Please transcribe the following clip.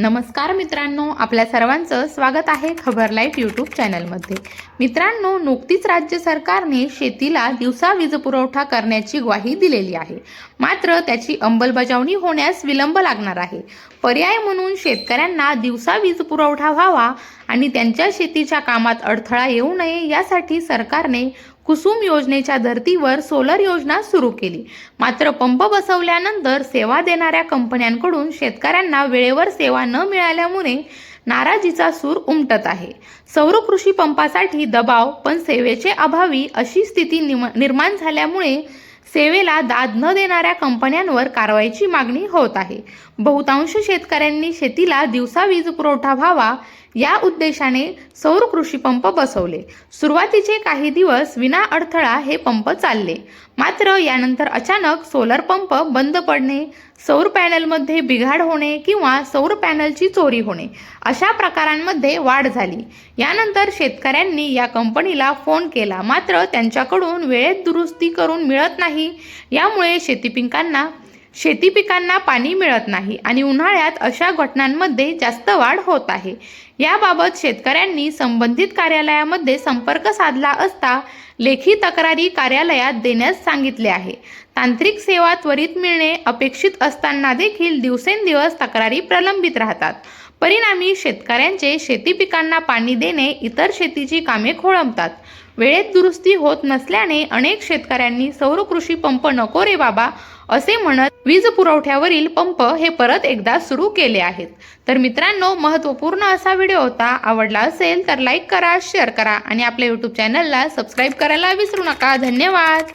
नमस्कार मित्रांनो आपल्या सर्वांचं स्वागत आहे खबर लाईव्ह यूट्यूब चॅनलमध्ये. मित्रांनो नुकतीच राज्य सरकारने शेतीला दिवसा वीज पुरवठा करण्याची ग्वाही दिलेली आहे. मात्र त्याची अंमलबजावणी होण्यास विलंब लागणार आहे. पर्याय म्हणून शेतकऱ्यांना दिवसा वीज पुरवठा व्हावा आणि त्यांच्या शेतीच्या कामात अडथळा येऊ नये यासाठी सरकारने कुसुम योजनेच्या धर्तीवर सोलर योजना सुरू केली. मात्र पंप बसवल्यानंतर सेवा देणाऱ्या कंपन्यांकडून शेतकऱ्यांना वेळेवर सेवा न मिळाल्यामुळे नाराजीचा सूर उमटत आहे. सौर कृषी पंपासाठी दबाव पण सेवेचे अभावी अशी स्थिती निम- निर्माण झाल्यामुळे सेवेला दाद न देणाऱ्या कंपन्यांवर कारवाईची मागणी होत आहे. बहुतांश शेतकऱ्यांनी शेतीला दिवसा वीज पुरवठा व्हावा या उद्देशाने सौर कृषी पंप बसवले. सुरुवातीचे काही दिवस विना अडथळा हे पंप चालले. मात्र यानंतर अचानक सोलर पंप बंद पडणे सौर पॅनलमध्ये बिघाड होणे किंवा सौर पॅनलची चोरी होणे अशा प्रकारांमध्ये वाढ झाली. यानंतर शेतकऱ्यांनी या कंपनीला फोन केला. मात्र त्यांच्याकडून वेळेत दुरुस्ती करून मिळत नाही. यामुळे शेतीपिंकांना शेती पिकांना पाणी मिळत नाही आणि उन्हाळ्यात अशा घटनांमध्ये जास्त वाढ होत आहे. याबाबत शेतकऱ्यांनी संबंधित कार्यालयामध्ये संपर्क साधला असता लेखी तक्रारी कार्यालयात देण्यास सांगितले आहे. तांत्रिक सेवा त्वरित मिळणे अपेक्षित असताना देखील दिवसेंदिवस तक्रारी प्रलंबित राहतात. परिणामी शेतकऱ्यांचे शेती पिकांना पाणी देणे इतर शेतीची कामे खोळंबतात. वेळेत दुरुस्ती होत नसल्याने अनेक शेतकऱ्यांनी सौर कृषी पंप नको रे बाबा असे म्हणत वीज पुरवठ्यावरील पंप हे परत एकदा सुरू केले आहेत. तर मित्रांनो महत्त्वपूर्ण असा व्हिडिओ होता आवडला असेल तर लाईक करा शेअर करा आणि आपल्या यूट्यूब चॅनलला सबस्क्राईब करायला विसरू नका. धन्यवाद!